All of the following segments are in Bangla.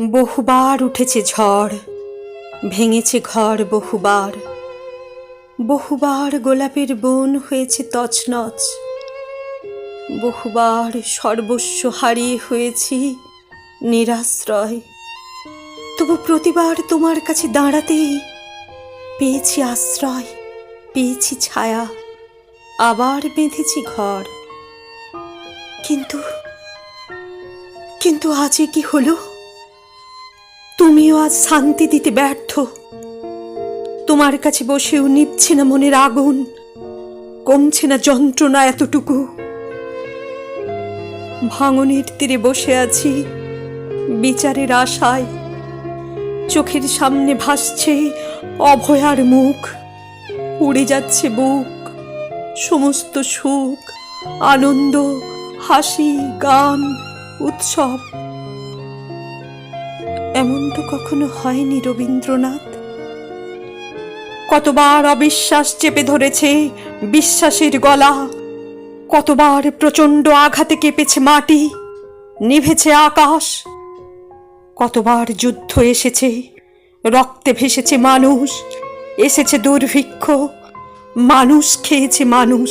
বহুবার উঠেছে ঝড়, ভেঙেছে ঘর বহুবার। বহুবার গোলাপের বন হয়েছে তছনছ, বহুবার সর্বস্ব হারিয়ে হয়েছি নিরাশ্রয়। তবু প্রতিবার তোমার কাছে দাঁড়াতেই পেয়েছি আশ্রয়, পেয়েছি ছায়া, আবার বেঁধেছি ঘর। কিন্তু কিন্তু আজ কি হলো? তুমিও আজ শান্তি দিতে ব্যর্থ। তোমার কাছে বসেও নিচ্ছে না মনের আগুন, কমছে না যন্ত্রণা এতটুকু। ভাঙনের তীরে বসে আছি, বিচারের আশায়। চোখের সামনে ভাসছে অভয়ার মুখ, উড়ে যাচ্ছে বুক, সমস্ত সুখ, আনন্দ, হাসি, গান, উৎসব। এমন তো কখনো হয়নি রবীন্দ্রনাথ। কতবার অবিশ্বাস চেপে ধরেছে বিশ্বাসের গলা কতবার প্রচণ্ড আঘাতে কেঁপেছে মাটি নিভেছে আকাশ কতবার যুদ্ধ এসেছে রক্তে ভেসেছে মানুষ এসেছে দুর্ভিক্ষ মানুষ খেয়েছে মানুষ।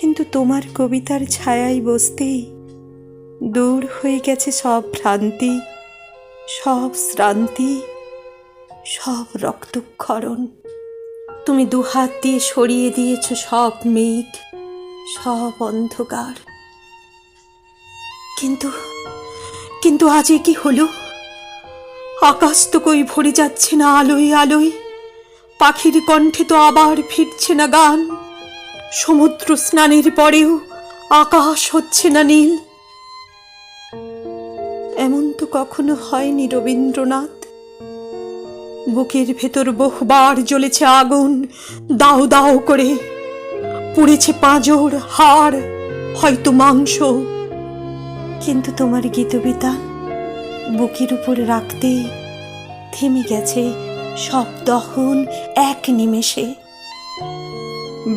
কিন্তু তোমার কবিতার ছায়ায় বসতেই দূর হয়ে গেছে সব ভ্রান্তি। সব শ্রান্তি, সব রক্তক্ষরণ। তুমি দুহাত দিয়ে সরিয়ে দিয়েছ সব মেঘ, সব অন্ধকার। কিন্তু কিন্তু আজ কি হলো? আকাশ তো কই ভরে যাচ্ছে না আলোয় আলোয়। পাখির কণ্ঠে তো আবার ফিরছে না গান। সমুদ্র স্নানের পরেও আকাশ হচ্ছে না নীল। এমন তো কখনো হয়নি রবীন্দ্রনাথ। বুকের ভেতর বহুবার জ্বলেছে আগুন, দাও দাও করে। পুড়েছে পাঁজর, হাড়, হয়তো মাংস। কিন্তু তোমার গীতবিতান বুকের উপর রাখতে থেমে গেছে সব দহন এক নিমেষে।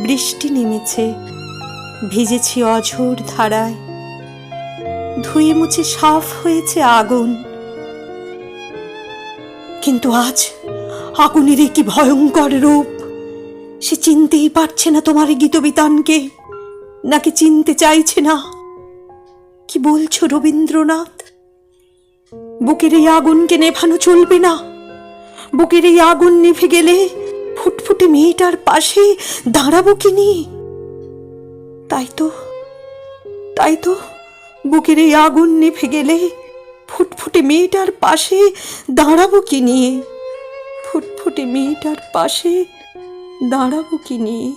বৃষ্টি নেমেছে, ভিজেছি অঝোর ধারায়। ধুয়ে মুছে সাফ হয়েছে আগুন। কিন্তু আজ আগুনের কি ভয়ঙ্কর রূপ। সে চিনতেই পারছে না তোমার গীতবিতানকে, নাকি চিনতে চাইছে না। কি বলছো রবীন্দ্রনাথ? বুকের এই আগুনকে নেভানো চলবে না। বুকের এই আগুন নিভে গেলে ফুটফুটে মেয়েটার পাশে দাঁড়াবো কি নিয়ে? তাই তো তাই তো বুকের এই আগুন নিভে গেলে ফুটফুটে মেয়েটার পাশে দাঁড়াবো কি নিয়ে? ফুটফুটে মেয়েটার পাশে দাঁড়াবো কি নিয়ে?